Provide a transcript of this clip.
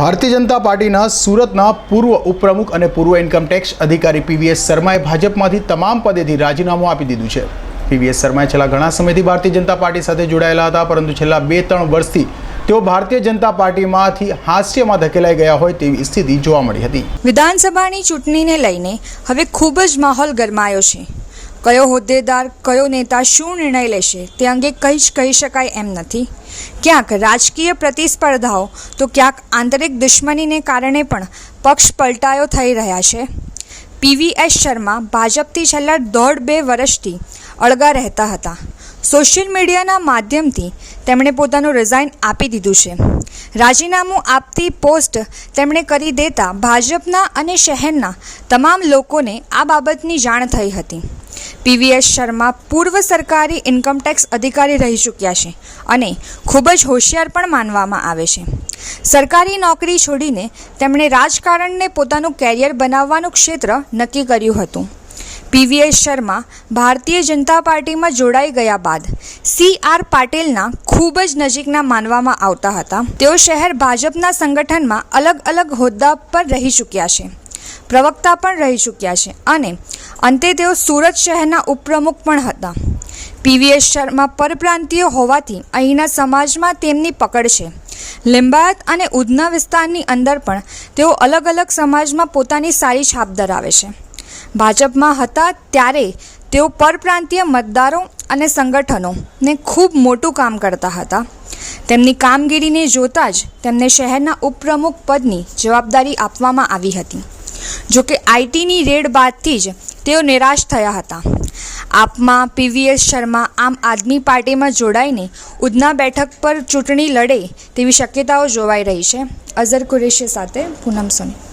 ભારતીય જનતા પાર્ટીના સુરતના પૂર્વ ઉપપ્રમુખ અને પૂર્વ ઇન્કમટેક્સ અધિકારી પીવીએસ શર્માએ ભાજપમાંથી તમામ પદેથી રાજીનામું આપી દીધું છે. પીવીએસ શર્માએ છેલ્લા ઘણા સમયથી ભારતીય જનતા પાર્ટી સાથે જોડાયેલા હતા, પરંતુ છેલ્લા બે ત્રણ વર્ષથી તેઓ ભારતીય જનતા પાર્ટીમાંથી હાસ્યમાં ધકેલાઈ ગયા હોય તેવી સ્થિતિ જોવા મળી હતી. વિધાનસભાની ચૂંટણીને લઈને હવે ખૂબ જ માહોલ ગરમાયો છે. કયો હોદ્દેદાર, કયો નેતા શું નિર્ણય લેશે, તે અંગે કંઈ જ કહી શકાય એમ નથી. ક્યાંક રાજકીય પ્રતિસ્પર્ધાઓ, તો ક્યાંક આંતરિક દુશ્મનીને કારણે પણ પક્ષ પલટાયો થઈ રહ્યા છે. પીવીએસ શર્મા ભાજપથી છેલ્લા દોઢ બે વર્ષથી અળગા રહેતા હતા. સોશિયલ મીડિયાના માધ્યમથી તેમણે પોતાનું રિઝાઇન આપી દીધું છે. રાજીનામું આપતી પોસ્ટ તેમણે કરી દેતા ભાજપના અને શહેરના તમામ લોકોને આ બાબતની જાણ થઈ હતી. પીવીએસ શર્મા પૂર્વ સરકારી ઇન્કમટેક્સ અધિકારી રહી ચૂક્યા છે અને ખૂબ જ હોશિયાર પણ માનવામાં આવે છે. સરકારી નોકરી છોડીને તેમણે રાજકારણને પોતાનું કેરિયર બનાવવાનું ક્ષેત્ર નક્કી કર્યું હતું. પીવીએસ શર્મા ભારતીય જનતા પાર્ટીમાં જોડાઈ ગયા બાદ સી આર પાટીલના ખૂબ જ નજીકના માનવામાં આવતા હતા. તેઓ શહેર ભાજપના સંગઠનમાં અલગ અલગ હોદ્દા પર રહી ચૂક્યા છે. પ્રવક્તા પણ રહી ચૂક્યા છે અને અંતે તેઓ સુરત શહેરના ઉપપ્રમુખ પણ હતા. પીવીએસ શર્મા પરપ્રાંતીય હોવાથી અહીંના સમાજમાં તેમની પકડ છે. લિંબાયત અને ઉધના વિસ્તારની અંદર પણ તેઓ અલગ અલગ સમાજમાં પોતાની સારી છાપ ધરાવે છે. ભાજપમાં હતા ત્યારે તેઓ પરપ્રાંતીય મતદારો અને સંગઠનોને ખૂબ મોટું કામ કરતા હતા. તેમની કામગીરીને જોતાં જ તેમને શહેરના ઉપપ્રમુખ પદની જવાબદારી આપવામાં આવી હતી. જોકે આઈટીની રેડ બાદથી જ તેઓ નિરાશ થયા હતા. આપમાં પીવીએસ શર્મા આમ આદમી પાર્ટીમાં જોડાઈને ઉધના બેઠક પર ચૂંટણી લડે તેવી શક્યતાઓ જોવાઈ રહી છે. અઝર કુરેશી સાથે પૂનમ સોની.